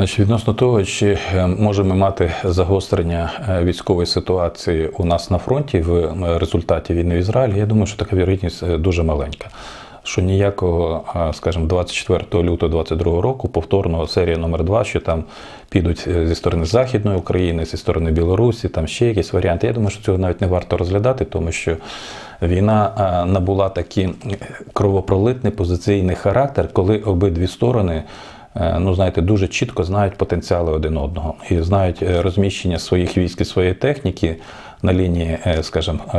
Значить, відносно того, чи е, можемо мати загострення е, військової ситуації у нас на фронті в е, результаті війни в Ізраїлі, я думаю, що така вірогідність дуже маленька. Що ніякого, скажімо, 24 лютого 2022 року повторного серія номер 2 що там підуть зі сторони Західної України, зі сторони Білорусі, там ще якісь варіанти. Я думаю, що цього навіть не варто розглядати, тому що війна набула такий кровопролитний позиційний характер, коли обидві сторони ну знаєте, дуже чітко знають потенціали один одного і знають е, розміщення своїх військ і своєї техніки на лінії, е, скажімо, е,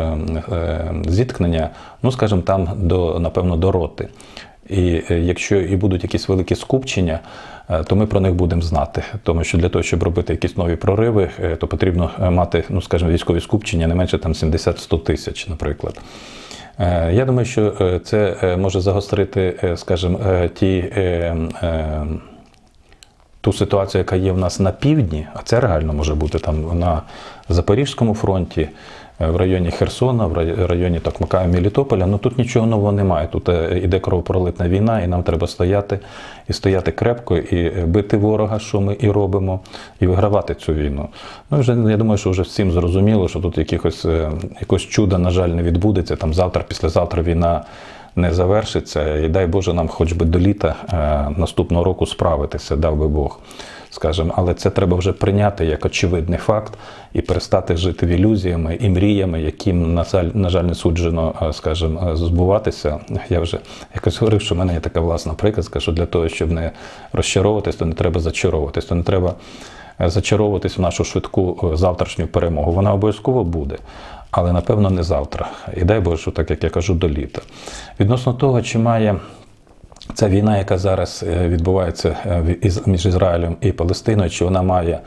е, зіткнення, ну скажімо, там до напевно до роти. І е, якщо і будуть якісь великі скупчення, е, то ми про них будемо знати. Тому що для того, щоб робити якісь нові прориви, е, то потрібно е, мати, ну скажімо, військові скупчення не менше там 70-100 тисяч, наприклад. Е, Я думаю, що е, це е, може загострити, скажімо, ті, ту ситуацію, яка є в нас на півдні, а це реально може бути там на Запорізькому фронті, в районі Херсона, в рай- районі Токмака, Мелітополя. Ну тут нічого нового немає. Тут е, іде кровопролитна війна, і нам треба стояти і стояти крепко, і е, бити ворога, що ми і робимо, і вигравати цю війну. Ну вже я думаю, що вже всім зрозуміло, що тут якихось е, якось чуда, на жаль, не відбудеться. Там завтра, післязавтра війна не завершиться. І дай Боже нам хоч би до літа е, наступного року справитися, дав би Бог. Скажем, але це треба вже прийняти як очевидний факт і перестати жити в ілюзіями і мріями, яким на жаль, на жаль, не суджено, е, скажем, е, збуватися. Я вже якось говорив, що в мене є така власна приказка, що для того, щоб не розчаровуватись, то не треба зачаровуватись, то не треба е, зачаровуватись в нашу швидку завтрашню перемогу. Вона обов'язково буде. Але напевно не завтра. І дай Боже, так як я кажу, до літа. Відносно того, чи має Ця війна, яка зараз е, відбувається е, між Ізраїлем і Палестиною, чи вона має,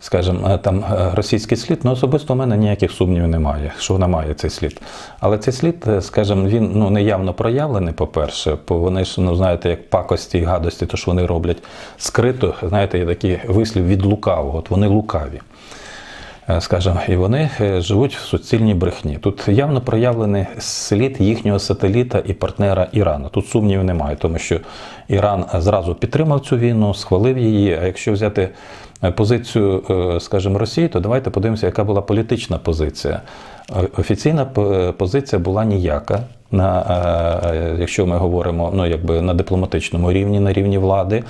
скажімо, е, там російський слід, ну особисто у мене ніяких сумнівів немає, що вона має цей слід. Але цей слід, скажімо, він ну не явно проявлений, по-перше, бо вони ж, ну знаєте, як пакості і гадості, то що вони роблять скрито, знаєте, є такий вислів від лукавого, от вони лукаві. Е, скажімо, і вони е, живуть в суцільній брехні. Тут явно проявлений слід їхнього сателіта і партнера Ірану. Тут сумнівів немає, тому що Іран зразу підтримав цю війну, схвалив її. А якщо взяти е, позицію, скажімо, Росії, то давайте подивимося, яка була політична позиція. Офіційна позиція була ніяка. На, якщо ми говоримо ну, якби на дипломатичному рівні, на рівні влади,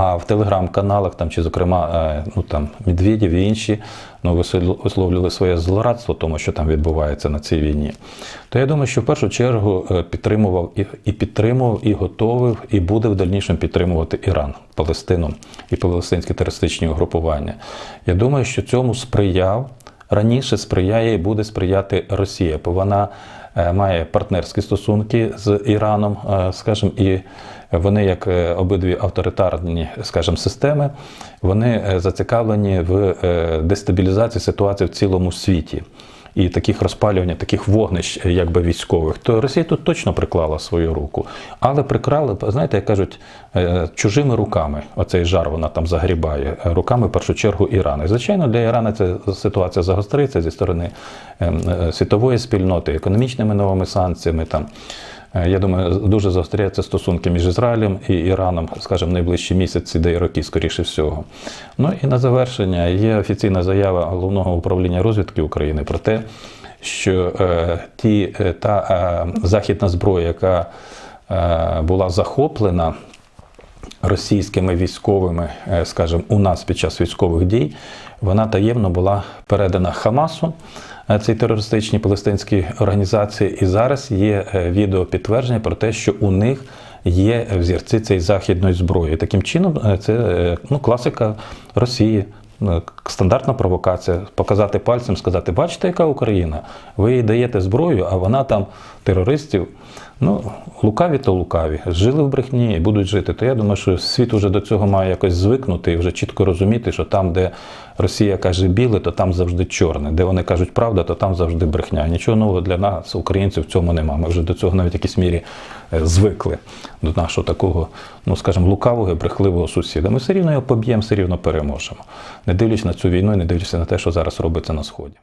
а в телеграм-каналах, там, чи, зокрема, е, ну, там, Медведєв і інші ну, висл- висловлювали своє злорадство тому, що там відбувається на цій війні, то я думаю, що в першу чергу е, підтримував і, і підтримував, і готовив, і буде в дальнішому підтримувати Іран, Палестину і палестинські терористичні угрупування. Я думаю, що цьому сприяв раніше сприяє і буде сприяти Росія, бо вона має партнерські стосунки з Іраном, е, скажімо, і вони, як е, обидві авторитарні, скажімо, системи, вони е, зацікавлені в е, дестабілізації ситуації в цілому світі. І таких розпалювання, таких вогнищ, е, якби військових, то Росія тут точно приклала свою руку. Але прикрали, знаєте, як кажуть, е, чужими руками. Оцей жар вона там загрібає е, руками в першу чергу Ірану. Звичайно, для Ірана ця ситуація загостриться зі сторони ем, світової спільноти, економічними новими санкціями. Там я думаю, дуже загостряються стосунки між Ізраїлем і Іраном, скажімо, найближчі місяці, де і роки, скоріше всього. Ну і на завершення є офіційна заява головного управління розвідки України про те, що е, ті е, та е, західна зброя, яка е, була захоплена російськими військовими, е, скажімо, у нас під час військових дій, вона таємно була передана Хамасу, цій терористичній палестинській організації. І зараз є е, відео підтвердження про те, що у них є взірці цієї західної зброї. Таким чином, е, це е, ну, класика Росії. е, Стандартна провокація показати пальцем, сказати, бачите, яка Україна? Ви їй даєте зброю, а вона там терористів. Ну, лукаві то лукаві. Жили в брехні і будуть жити. То я думаю, що світ уже до цього має якось звикнути і вже чітко розуміти, що там, де Росія каже біле, то там завжди чорне. Де вони кажуть правда, то там завжди брехня. Нічого нового для нас, українців, в цьому нема. Ми вже до цього навіть в якійсь мірі е, звикли до нашого такого, ну скажімо, лукавого і брехливого сусіда. Ми все рівно його поб'ємо, все рівно переможемо. Не дивлячись на цю війну і не дивлячись на те, що зараз робиться на сході.